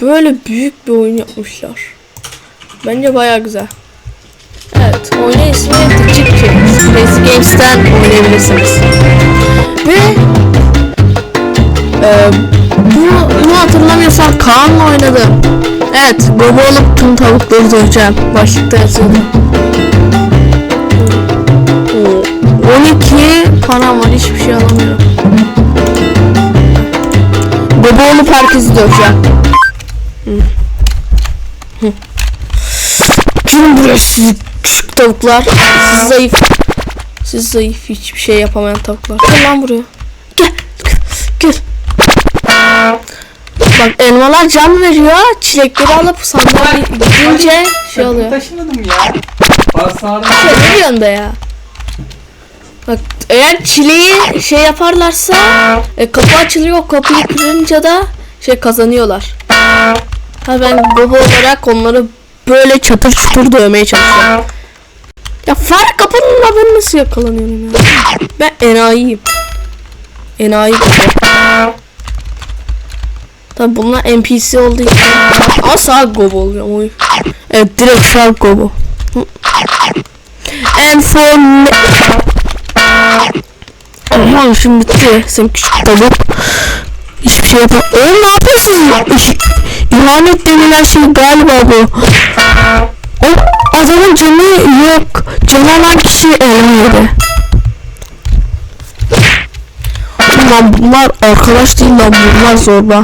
böyle büyük bir oyun yapmışlar. Bence baya güzel. Evet, oyunun ismi Chip Killers. Crazy Games'ten oynayabilirsiniz. Ve e, bunu, bunu hatırlamıyorsam Kaan'la oynadım. Evet, baba olup tüm tavukları döveceğim. Başlıkta yazıyordu. Oo, 12 param var, hiçbir şey alamıyorum. Baba olup herkesi döveceğim. Gelin buraya siz küçük tavuklar. Siz zayıf. Siz zayıf hiçbir şey yapamayan tavuklar. Gel lan buraya. Gel. Gel. Bak elmalar can veriyor. Çilekleri alıp sandığa gidince şey oluyor. Taşımadım ya. Basarım. Şey ne diyorsun da ya? Bak eğer çileği şey yaparlarsa e, kapı açılıyor. Kapıyı kırınca da şey kazanıyorlar. Ha ben baba olarak onları böyle çatır çutur dövmeye çalışıyorum. Ya fare kapının ben nasıl yakalanıyorum ya? Ben enayiyim. Enayi baba. Tabi bunlar NPC olduğu için sağ gobo oluyor. Oy. Evet direkt sağ gobo. And for me... Aman şimdi bitti. Sen küçük tavuk. Hiçbir şey yapamam. Oğlum ne yapıyorsun? İhanet denilen şey galiba bu. O adamın canı yok. Canı olan kişi elmaydı. Lan bunlar arkadaş değil lan bunlar zorba.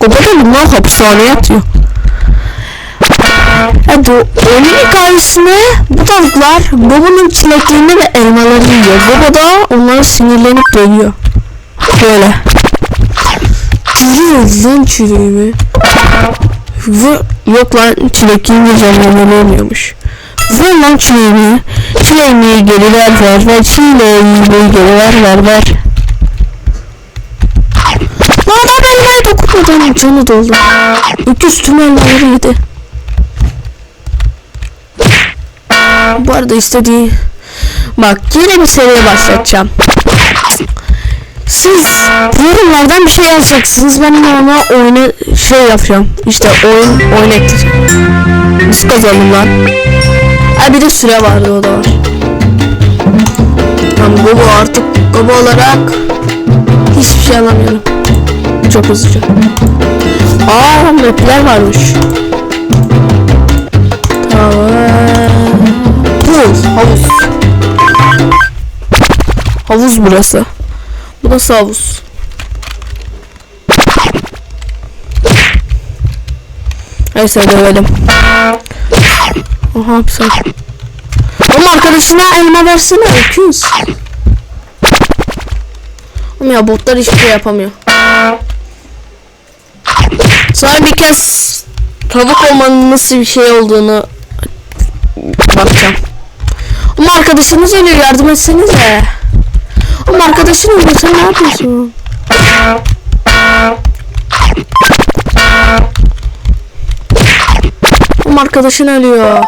O bunlar hapishaneye yatıyor. Hadi oyunun hikayesine bu tavuklar babanın çileklerini ve elmalarını yiyor. Baba da onları sinirlenip dövüyor. Böyle. Çürüyor lan çürüğümü. Ve yok lan çilek yiyince canlı olmuyormuş. Ver lan çileğimi. Çileğimi geri ver ver ver. Çileğimi geri ver ver ver. Lan adam elmaya dokunmadan canı doldu. Öküz tüm elmaları yedi. Bu arada istediği... Bak yine bir seriye başlatacağım. Siz yorumlardan bir şey yazacaksınız. Ben ona oyunu şey yapacağım. İşte oyun oyun ekleyeceğim. Nasıl kazandım lan? Ha bir de süre vardı o da var. Tamam Gogo artık Gogo olarak hiçbir şey alamıyorum. Çok hızlıca. Aa mapler varmış. Tamam. Havuz, havuz. Havuz burası. Burası havuz. Neyse dövelim. Bir saniye. Oğlum arkadaşına elma versene öküz. Oğlum ya botlar hiçbir şey yapamıyor. Sonra bir kez tavuk olmanın nasıl bir şey olduğunu bakacağım. Ama arkadaşınız ölüyor yardım etsenize. Ama arkadaşın ölüyor sen ne yapıyorsun? Ama arkadaşın ölüyor.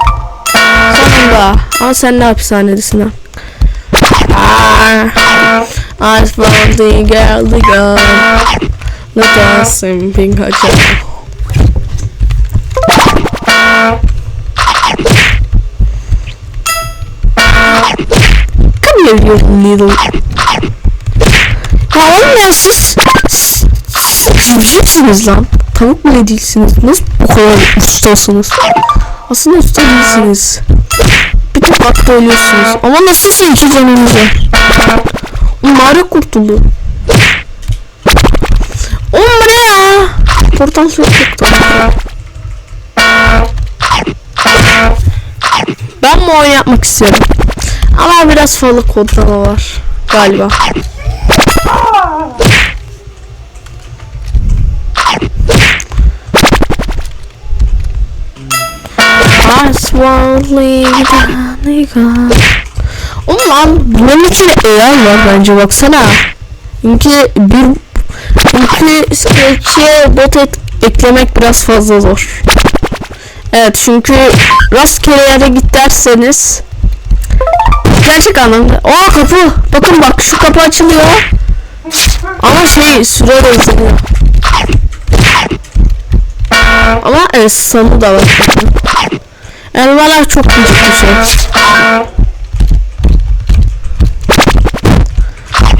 Sonunda. Ama sen de hapishanedesin ha. Ah, I found the girl, the girl. Us sing pink Come here you little. Ya oğlum ya siz civcivsiniz lan. Tavuk bile değilsiniz. Nasıl bu kadar ustasınız? Aslında usta değilsiniz. Bir tek bakta ölüyorsunuz. Ama iki canınız var. Mağara kurtuldu. Oğlum bu ne ya? Portal çok yoktu. Ben bu oyun yapmak istiyorum. Ama biraz fazla kodlama var. Galiba. I swallowed the Oğlum lan bunun için AI var bence baksana. Çünkü bir çünkü sketch'e bot et, eklemek biraz fazla zor. Evet çünkü rastgele yere git derseniz gerçek anlamda. Aa kapı. Bakın bak şu kapı açılıyor. Ama şey süre de hızlanıyor. Ama evet sonu da var. Elmalar çok küçük bir şey.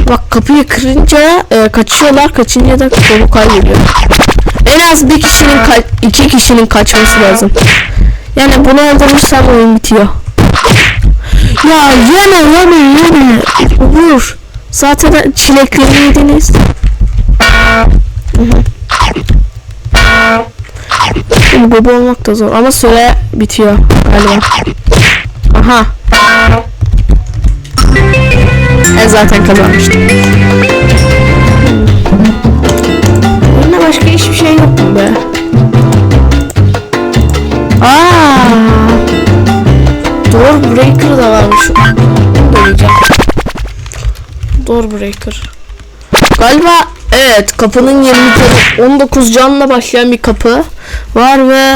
Bak kapıyı kırınca e, kaçıyorlar. Kaçınca da kolu kaybediyor. En az bir kişinin iki kişinin kaçması lazım. Yani bunu öldürürsem oyun bitiyor. Ya yeme yeme yeme. Vur. Zaten çilekleri yediniz. Hı hı. Şimdi baba olmak da zor ama süre bitiyor galiba. Aha. Ben zaten kazanmıştım. Oyunda başka hiçbir şey yok mu be? Aa. Door Breaker da varmış. Bunu da. Door Breaker. Galiba evet kapının 20 canı 19 canla başlayan bir kapı var ve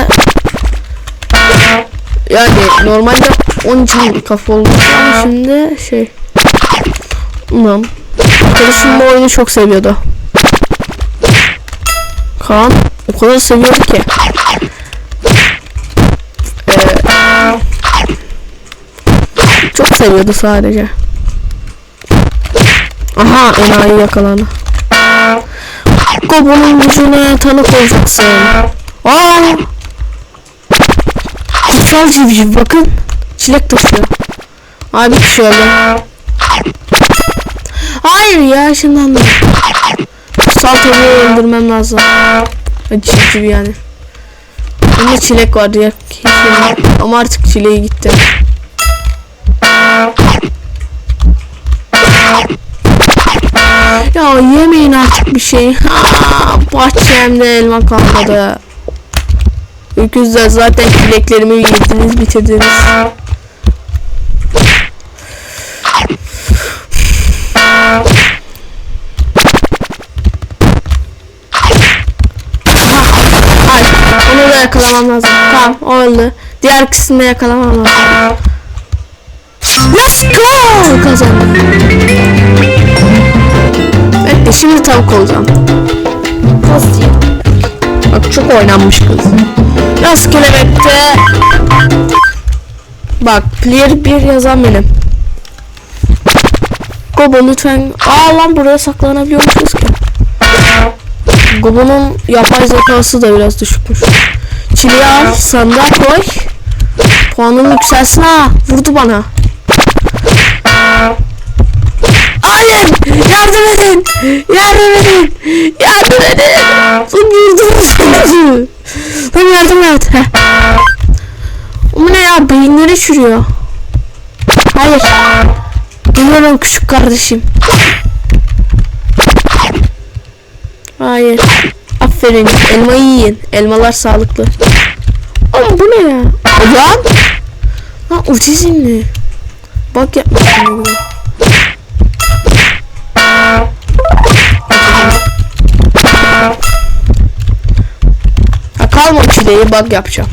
yani normalde 10 can bir kapı olmuş ama şimdi şey Bilmiyorum. Arkadaşım bu oyunu çok seviyordu. Kaan o kadar seviyordu ki. Ee, çok seviyordu sadece. Aha enayi yakalandı. Gobo'nun gücüne tanık olacaksın. Aa! Kutsal civciv bakın. Çilek taşıyor. Abi oldu. Hayır ya şimdi anladım. Kutsal tavuğu öldürmem lazım. Civciv yani. Bunda çilek vardı ya. Ama artık çileği gitti. Ya yemeyin artık bir şey. Ha, bahçemde elma kalmadı. Öküzler zaten çileklerimi yediniz bitirdiniz. Onu da yakalamam lazım. Tamam, o öldü. Diğer kısmını yakalamam lazım. Let's go! Kazandım. Bekle, şimdi tavuk olacağım. Ya. Bak çok oynanmış kız. Rastgele bekle. Bak, player 1 yazan benim. Gobo lütfen. Aa lan buraya saklanabiliyormuşuz ki. Gobo'nun yapay zekası da biraz düşükmüş. Çileği al, sandığa koy. Puanın yükselsin ha. Vurdu bana. Yardım edin! Yardım edin! Yardım edin! Lan vurdunuz Lan yardım et. Bu ne ya? Beyinleri çürüyor. Hayır. Geliyorum küçük kardeşim. Hayır. Aferin. Elmayı yiyin. Elmalar sağlıklı. Oğlum bu ne ya? Lan. Ha otizmli. Bak yapmışsın ne çileği bug yapacağım.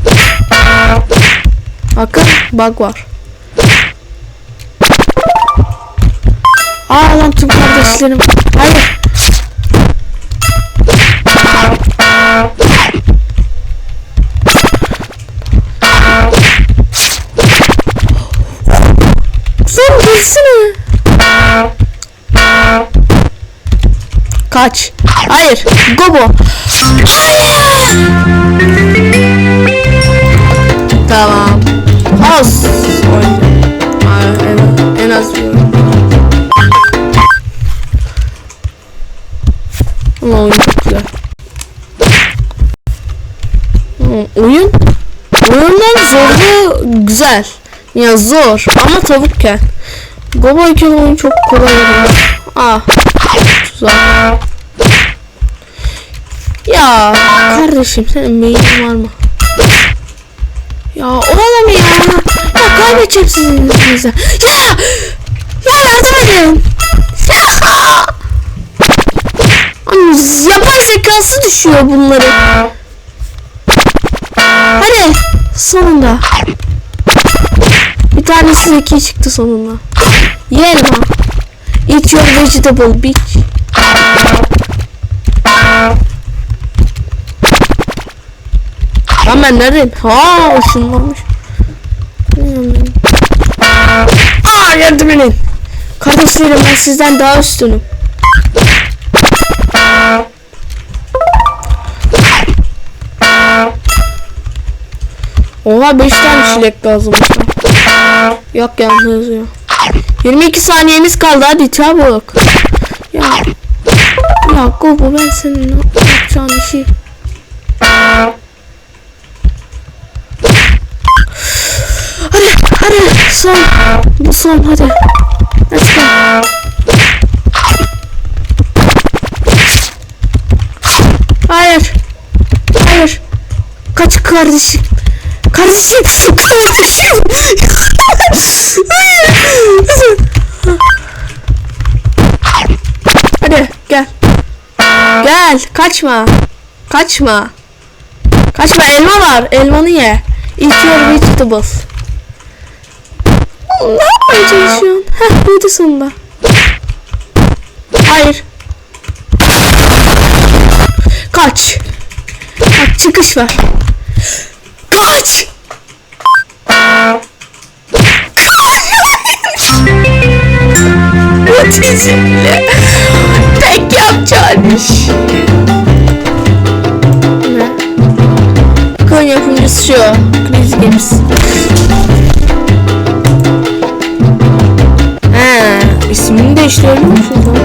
Bakın bug var. Aa lan tüm kardeşlerim. Hayır. Sen gelsene. Kaç. Hayır. Gobo. Hayır. Tamam. Az. En, en az. Ama oyun çok güzel. Oyun oyundan zorlu güzel. Ya zor ama tavukken. Gobo iken oyun çok kolay. Ah. Tuzak. Ya kardeşim senin beynin var mı? Ya oğlum ya. Ya kaybedeceğim sizin. Ya! Ya yardım edin. Ay, Yapay zekası düşüyor bunları. Hadi sonunda. Bir tanesi zeki çıktı sonunda. Ye elma. Eat your vegetable bitch. Lan ben neredeyim? Ha ışınlanmış. Aa yardım edin. Kardeşlerim ben sizden daha üstünüm. Oha 5 tane çilek lan. Yok yanlış yazıyor. 22 saniyemiz kaldı hadi çabuk. Ya. Ya Gobo ben senin ne yapacağın işi. Hadi son. Bu son hadi. Let's go. Hayır. Hayır. Kaç kardeşim. Kardeşim. Kardeşim. Hadi gel. Gel. Kaçma. Kaçma. Kaçma elma var. Elmanı ye. Eat your vegetables. Ne yapmaya çalışıyorsun? Heh buydu sonunda. Hayır. Kaç. Bak çıkış var. Kaç. Otizmli. Tek yapacağın iş. Ne? Kon yapımcısı şu. Crazy Games. İsmini değiştirebiliyor musun lan?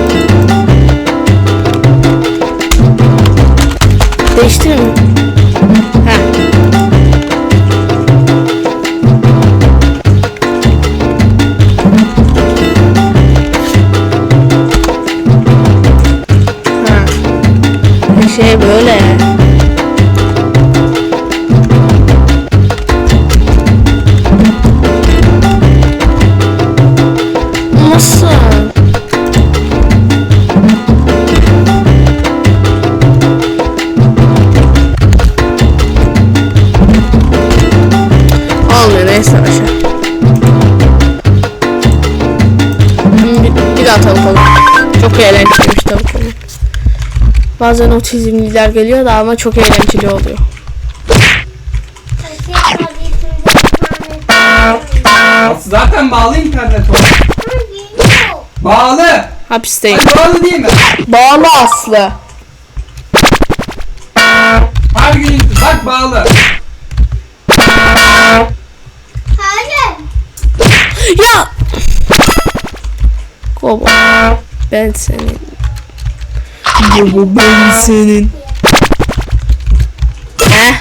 Bazen otizmliler geliyor da ama çok eğlenceli oluyor. Zaten bağlı internet o. Bağlı. Hapisteyim. Ay, bağlı değil mi? Bağlı Aslı. Her gün bak bağlı. Ya! Kobo. Ben senin. Kobo ben senin. Heh.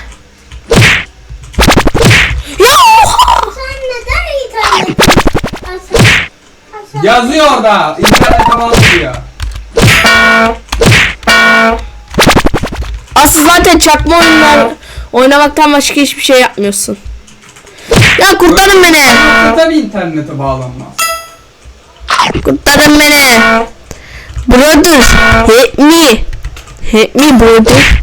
Ya oha! Yazıyor orada. İnternete bağlı diyor. Aslı zaten çakma oyunlar oynamaktan başka hiçbir şey yapmıyorsun. Ya kurtarın beni. Tabii internete bağlanmaz. Kurtarın beni. Brother, help me. Help me brother.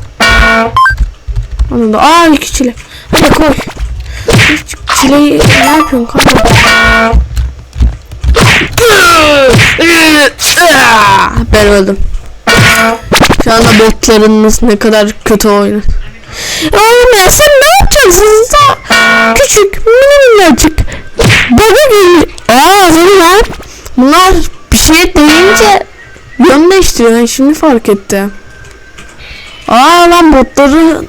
Anladım. Aa iki çile. Hadi koy. Hiç çileyi ne yapıyorsun kanka? Ben öldüm. Şu anda botlarınız ne kadar kötü oynar. Oğlum sen ne yapacaksın? Sen küçük minnacık baba gibi. Aa lan. Bunlar bir şey deyince yön değiştiriyor. Şimdi fark ettim. Aa lan botları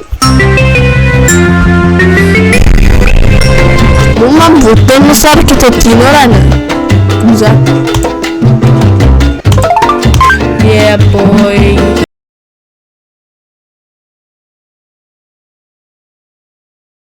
Bunlar botların nasıl hareket ettiğini öğrendim. Güzel. Yeah boy.